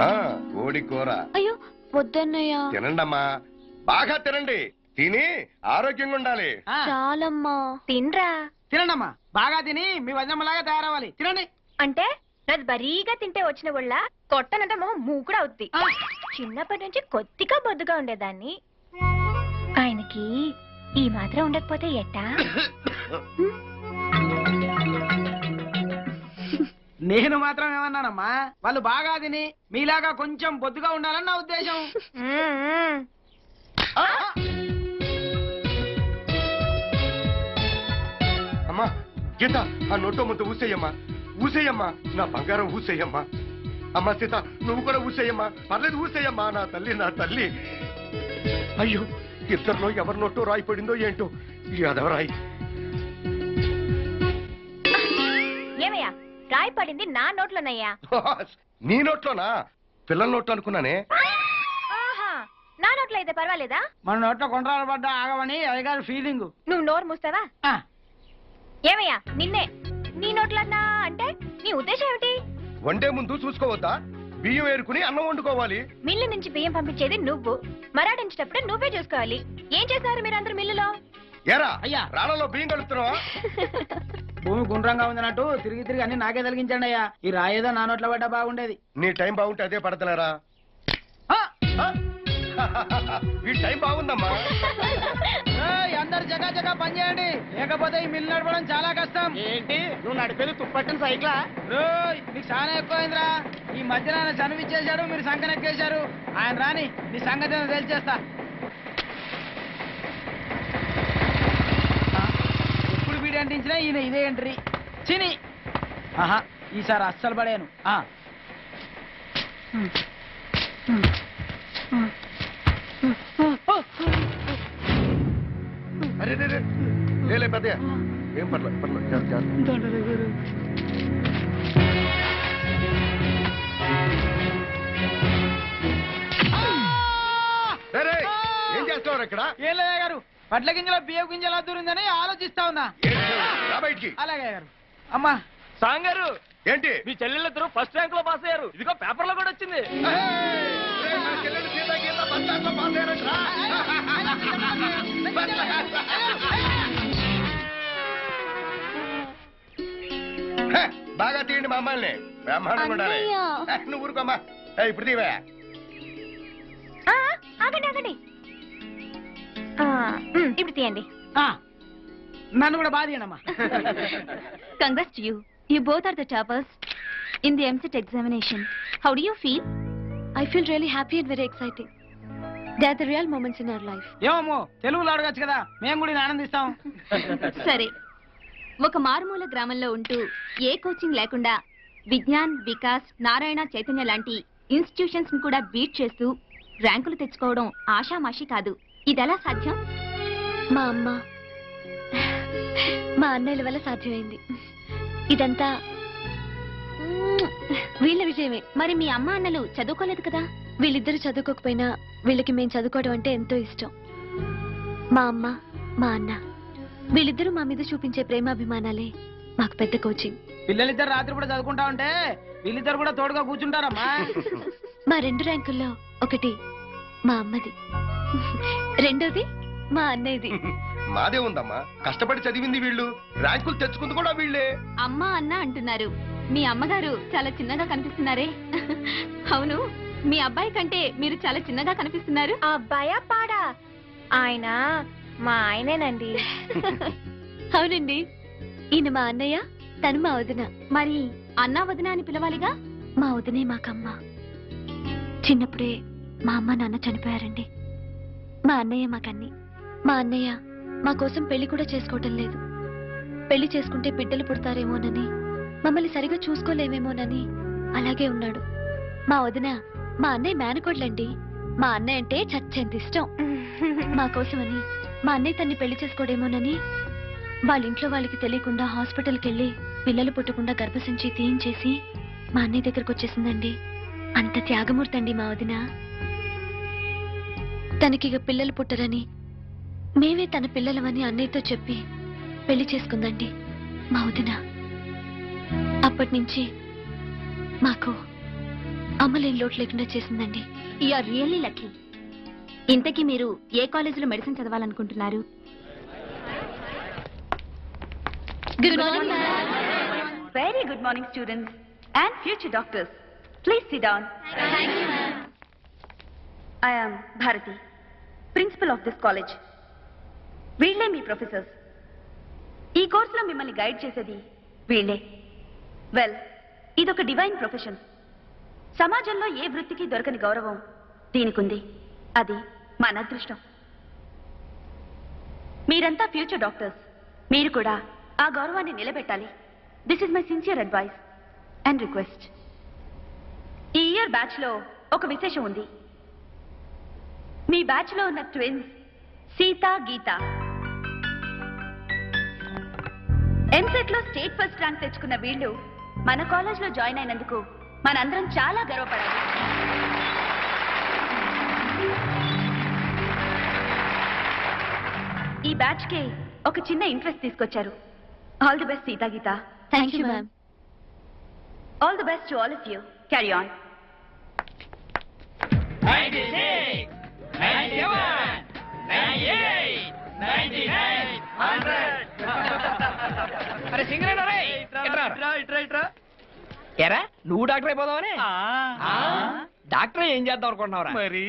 ఆ, కోడి కూర. అయ్యో వద్దన్నయ్య. తినండమ్మా. బాగా తినండి. తిని ఆరోగ్యంగా ఉండాలి. ఆ, చాలమ్మా. తినరా. తినండమ్మా. బాగా తిని మీ వజనమ్మలాగా తయారవ్వాలి. తినండి. అంటే నాది బరీగా తింటే వచ్చిన వాళ్ళ కొట్టనంటే మొహం మూకుడు అవుద్ది. చిన్నప్పటి నుంచి కొద్దిగా బొద్దుగా ఉండేదాన్ని. ఆయనకి ఈ మాత్రం ఉండకపోతే ఎట్టా? నేను మాత్రం ఏమన్నానమ్మా వాళ్ళు బాగా తిని మీలాగా కొంచెం బొద్దుగా ఉండాలని నా ఉద్దేశం. అమ్మా గీత ఆ నోటో ముద్ద ఊసేయమ్మా ఊసేయమ్మా నా బంగారం ఊసేయమ్మా. అమ్మా సీత నువ్వు కూడా ఊసేయమ్మా పర్లేదు ఊసేయమ్మా నా తల్లి నా తల్లి. అయ్యో ఇద్దరిలో ఎవరి నోటో రాయి పడిందో ఏంటో ఈ అదవరాయి ఏమయ్యా? రాయి పడింది నా నోట్లోనయ్యా. నీ నోట్లోనా? పిల్లల నోట్లో అనుకున్నానే. ఆహా నా నోట్లో అయితే పర్వాలేదా? మన నోట్లో కొండరాలు పడ్డా ఆగమని అయ్యగారి ఫీలింగ్. నువ్వు నోరు మూస్తావా? ఏమయ్యా నిన్నే. నీ నోట్లన్నా అంటే నీ ఉద్దేశం ఏమిటి? వండే ముందు చూసుకోవద్దా? బియ్యం ఏరుకుని అన్నం వండుకోవాలి. మిల్లు నుంచి బియ్యం పంపించేది నువ్వు. మరాడించేటప్పుడు నువ్వే చూసుకోవాలి. ఏం చేశారు మీరందరూ మిల్లులో? ఏరా అయ్యా. రాళ్ళలో బియ్యం కలుపుతున్నావా? భూమి గుండ్రంగా ఉందన్నట్టు తిరిగి తిరిగి అన్ని నాకే తొలగించండి అయ్యా. ఈ రాయేదో నా నోట్లో పడ్డా బాగుండేది. నీ టైం బాగుంటే అదే పడతలేరా? ఆ, ఈ టైం బాగుందమ్మా. ఏయ్, అందరు జగా జగా పని చేయండి. లేకపోతే ఈ మిల్లు నడపడం చాలా కష్టం. ఏంటి? నువ్వు నడిపేది తుప్పట్టిన సైకిలా? రోయ్ నీకు చాలా ఎక్కువైందిరా. ఈ మధ్యన ఆయన చనువిచ్చేశాడు మీరు సంకనెక్కేశారు. ఆయన రాని నీ సంగతి ఏందో తెలిచేస్తా వీడి అంటించినా ఈయన ఇదే ఎంట్రీ. చిని. ఆహా ఈసారి అస్సలు పడాను ఆ. అరే రే, రే. లేలే పెద్దయ్య. ఏం పర్లేదు పర్లేదు జాగ్రత్త, జాగ్రత్త. రే, రే, ఏం చేస్తున్నావు ఇక్కడ? ఏం లేదా గారు పట్ల గింజల బియ్యం గింజల దూరిందని ఆలోచిస్తా ఉన్నా? రా బయటికి అలాగే గారు అమ్మా సాంగారు ఏంటి మీ చెల్లెళ్ళిద్దరూ ఫస్ట్ ర్యాంక్లో పాస్ అయ్యారు ఇదిగో పేపర్లో కూడా వచ్చింది ఏయ్! రే, నా చెల్లెలు సీత గీత బస్ స్టాండ్లో పాస్ అయ్యారంట్రా. హే, బాగా తీయండి మా అమ్మాయిని బ్రహ్మాండంగా ఉండాలి అన్నయ్య. హే, నువ్వు ఊరుకోమ్మా ఇప్పుడు తీవే ఆ, ఆగండి ఆగండి ఇప్పుడు తీయండి. ఆ, నన్ను కూడా బాధ congrats to you you both are the toppers in the EAMCET examination how do you feel I feel really happy and very exciting they are the real moments in our life ఏమో తెలుగులో అడగచ్చు కదా. మేము కూడా ఆనందిస్తాం. సరే. ఒక మారుమూల గ్రామంలో ఉంటూ ఏ కోచింగ్ లేకుండా విజ్ఞాన్ వికాస్ నారాయణ చైతన్య లాంటి ఇన్స్టిట్యూషన్స్ని కూడా బీట్ చేస్తూ ర్యాంకులు తెచ్చుకోవడం ఆషామాషి కాదు. ఇదెలా సాధ్యం? మా అమ్మ. మా అన్నయ్యల వల్ల సాధ్యమైంది. ఇదంతా వీళ్ళ విజయమే. మరి మీ అమ్మ అన్నలు చదువుకోలేదు కదా? వీళ్ళిద్దరు చదువుకోకపోయినా వీళ్ళకి మేము చదువుకోవడం అంటే ఎంతో ఇష్టం. మా అమ్మ మా అన్న వీళ్ళిద్దరూ మా మీద చూపించే ప్రేమాభిమానాలే మాకు పెద్ద కోచింగ్ పిల్లలిద్దరు రాత్రి కూడా చదువుకుంటా ఉంటే వీళ్ళిద్దరు కూడా తోడుగా కూర్చుంటారమ్మా. మా రెండు ర్యాంకుల్లో ఒకటి మా అమ్మది. రెండోది మా అన్నయ్యది. మాదే ఉందమ్మా. కష్టపడి చదివింది వీళ్ళు. ర్యాంకులు తెచ్చుకుంది కూడా వీళ్ళే. అమ్మ అన్న అంటున్నారు. మీ అమ్మగారు చాలా చిన్నగా కనిపిస్తున్నారే. అవును మీ అబ్బాయి కంటే మీరు చాలా చిన్నగా కనిపిస్తున్నారు. ఆ అబ్బాయా పాడా? ఆయన మా ఆయనేనండి. అవునండి. ఈయన మా అన్నయ్య తను మా వదిన. మరి అన్నా వదిన అని పిలవాలిగా? మా వదినే మాకమ్మ. చిన్నప్పుడే మా అమ్మ నాన్న చనిపోయారండి. మా అన్నయ్య మాకన్ని. మా అన్నయ్య మా కోసం పెళ్ళి కూడా చేసుకోవటం లేదు. పెళ్ళి చేసుకుంటే బిడ్డలు పుడతారేమోనని మమ్మల్ని సరిగా చూసుకోలేమేమోనని అలాగే ఉన్నాడు. మా వదిన మా అన్నయ్య మేనకోడ్లండి. మా అన్నయ్య అంటే చచ్చేంత ఇష్టం. మా కోసమని మా అన్నయ్య తన్ని పెళ్ళి చేసుకోడేమోనని వాళ్ళ ఇంట్లో వాళ్ళకి తెలియకుండా హాస్పిటల్కి వెళ్ళి పిల్లలు పుట్టకుండా గర్భసించి తీయించేసి మా అన్నయ్య దగ్గరకు వచ్చేసిందండి అంత త్యాగమూర్తండి మా వదిన. తనకిగ పిల్లలు పుట్టరని. మేమే తన పిల్లలమని అన్నయ్యతో చెప్పి పెళ్ళి చేసుకుందండి. మా వదిన. అప్పటి నుంచి మాకు అమ్మ లేని లోటు లేకుండా చేసిందండి. Are really lucky. ఇంతకీ మీరు ఏ కాలేజీలో medicine చదవాలనుకుంటున్నారు? Good morning very good morning students and future doctors please sit down I am Bharathi principal of this college. వీళ్ళే మీ ప్రొఫెసర్స్. ఈ కోర్సులో మిమ్మల్ని గైడ్ చేసేది వీళ్ళే. వెల్ ఇదొక డివైన్ ప్రొఫెషన్. సమాజంలో ఏ వృత్తికి దొరకని గౌరవం దీనికుంది. అది మన అదృష్టం. మీరంతా ఫ్యూచర్ డాక్టర్స్. మీరు కూడా ఆ గౌరవాన్ని నిలబెట్టాలి. This is my sincere advice and request. ఈ ఇయర్ బ్యాచ్లో ఒక విశేషం ఉంది. మీ బ్యాచ్లో ఉన్న ట్విన్స్ సీత గీత. ఎంసెట్లో స్టేట్ ఫస్ట్ ర్యాంక్ తెచ్చుకున్న వీళ్ళు మన కాలేజ్లో జాయిన్ అయినందుకు మనందరం చాలా గర్వపడాలి. ఈ బ్యాచ్కి ఒక చిన్న ఇంట్రెస్ట్ తీసుకొచ్చారు. All the best Sita Geeta. Thank you ma'am all the best to all of you carry on అరే సింగరేనా రే ఇట్రా, ఇట్రా. ఎరా నువ్వు డాక్టర్ అయిపోదావని? డాక్టర్ ఏం చేద్దాం అనుకుంటున్నావురా? మరి?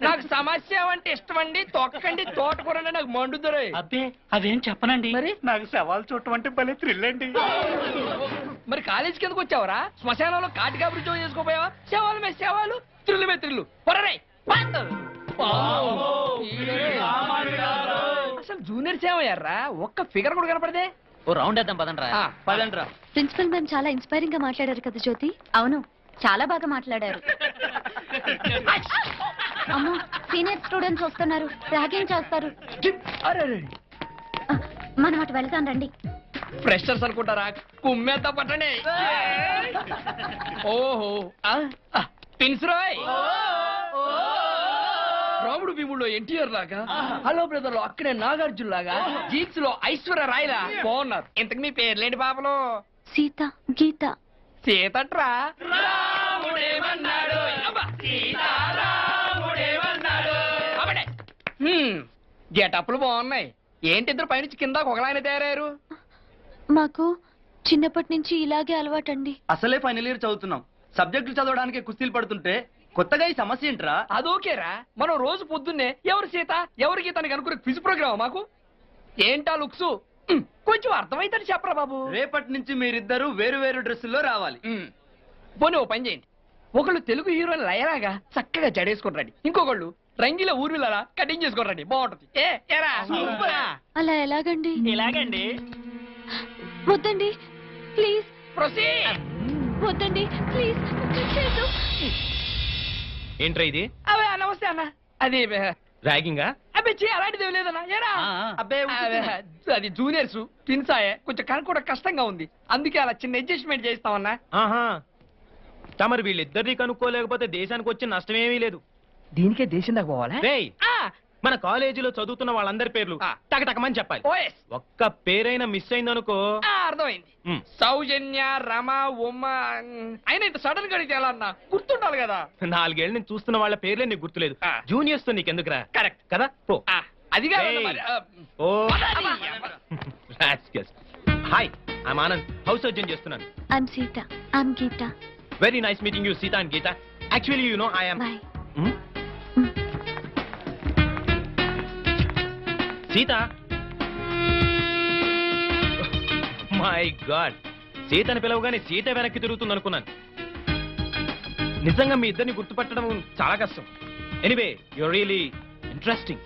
నాకు సమస్య అంటే ఇష్టం అండి తొక్కండి తోటకూరండి నాకు మండుతురే అబ్బే అదేం చెప్పనండి? మరి? నాకు సవాల్ చూడటం అంటే భలే థ్రిల్ అండి. మరి కాలేజీకి ఎందుకు వచ్చావరా? శ్మశానంలో కాటికా ఉద్యోగం చేసుకోపోయావా? శవాలు మే శవాలు. త్రిల్లు మే త్రిల్లు పొరరే అసలు జూనియర్ సేవయ్యారా ఒక్క ఫిగర్ కూడా కనపడదే? ఓ రౌండ్ వేద్దాం పదండ్రా. ఆ, పదండ్రా ప్రిన్సిపల్ మ్యామ్ చాలా ఇన్స్పైరింగ్గా మాట్లాడారు కదా జ్యోతి. అవును చాలా బాగా మాట్లాడారు. అమ్మో సీనియర్ స్టూడెంట్స్ వస్తున్నారు. ర్యాగింగ్ చేస్తారు. మనం అటు వెళ్తాం రండి. ఫ్రెషర్స్ అనుకుంటారా? కుమ్మేద్దా పట్టండి. ఓహో పిన్స్ రాయ్! రాముడు భీముడు ఎన్టీఆర్ లాగా హలో బ్రదర్లో అక్కడే నాగార్జున లాగా జీన్స్లో ఐశ్వర్య రాయ్ లా. బాగున్నారు. ఇంతకు మీ పేర్లేంటి పాపలు సీత గీత. సీతట్రా? గెటప్లు బాగున్నాయి. ఏంటి ఇద్దరు పైనుంచి కింద ఒకలాయన తయారయ్యారు? మాకు చిన్నప్పటి నుంచి ఇలాగే అలవాటండి. అసలే ఫైనల్ ఇయర్ చదువుతున్నాం. సబ్జెక్టులు చదవడానికి కుస్తీలు పడుతుంటే కొత్తగా ఈ సమస్య ఏంట్రా? అదోకేరా మనం రోజు పొద్దున్నే ఎవరు సీత? ఎవరి గీత అని కనుక్కునే క్విజ్ ప్రోగ్రామ్ మాకు? ఏంటా లుక్స్? కొంచెం అర్థమైతే చెప్పరా బాబు. రేపటి నుంచి మీరిద్దరు వేరు వేరు డ్రెస్సుల్లో రావాలి. పోనీ ఓ పని చేయండి. ఒకళ్ళు తెలుగు హీరోయిన్ లయరాగా చక్కగా జడేసుకుంటారండి ఇంకొకళ్ళు రంగిల ఊర్మిలలా కటింగ్ చేసుకోరండి బాగుంటది. ఏ ఏరా? సూపరా. అలా ఎలాగండి? ఇలాగండి వద్దండి ప్లీజ్. ప్రొసీడ్. వద్దండి ప్లీజ్. ఏంట్రా ఇది? అవే నమస్తే అన్న. అది ర్యాగింగా? అబ్బే చే అలాంటిది లేదన్నా. ఏరా? అబ్బే అదే, అది జూనియర్స్ పిన్సాయే కొంచెం కనుక్కోవడం కష్టంగా ఉంది. అందుకే అలా చిన్న అడ్జస్ట్మెంట్ చేస్తామన్నా ఆహా. తమరు వీళ్ళిద్దరిని కనుక్కోలేకపోతే దేశానికి వచ్చే నష్టమేమీ లేదు. దీనికే దేశం దాకా పోవాలా? మన కాలేజీలో చదువుతున్న వాళ్ళందరి పేర్లు ఆ. టకటకమని చెప్పాలి. ఓఎస్ ఒక్క పేరైనా మిస్ అయిందనుకో. అర్థమైంది. ఉమ్, సౌజన్య రమ ఉమ అయినా ఇంత సడన్గా అడిగితే ఎలా అన్నా? గుర్తుండాలి కదా. నాలుగేళ్ళ నుంచి చూస్తున్న వాళ్ళ పేర్లే నీకు గుర్తులేదు. ఆ. జూనియర్స్తో నీకెందుకురా కరెక్ట్ కదా? పో. అది కాదు Hey. మరి, ఆ, ఓ. Hi I'm Anand house surgeon చేస్తున్నాను? I'm Sita I'm Geeta very nice meeting you Sita and Geeta actually you know I'm bye Sita. My god సీతని పిలవగానే సీత వెనక్కి తిరుగుతుంది అనుకున్నాను నిజంగా మీ ఇద్దరిని గుర్తుపట్టడం చాలా కష్టం. ఎనీవే యువర్ రియలీ ఇంట్రెస్టింగ్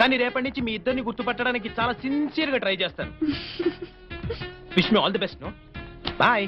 కానీ రేపటి నుంచి మీ ఇద్దరిని గుర్తుపట్టడానికి చాలా సిన్సియర్గా ట్రై చేస్తాను. Wish me all the best no bye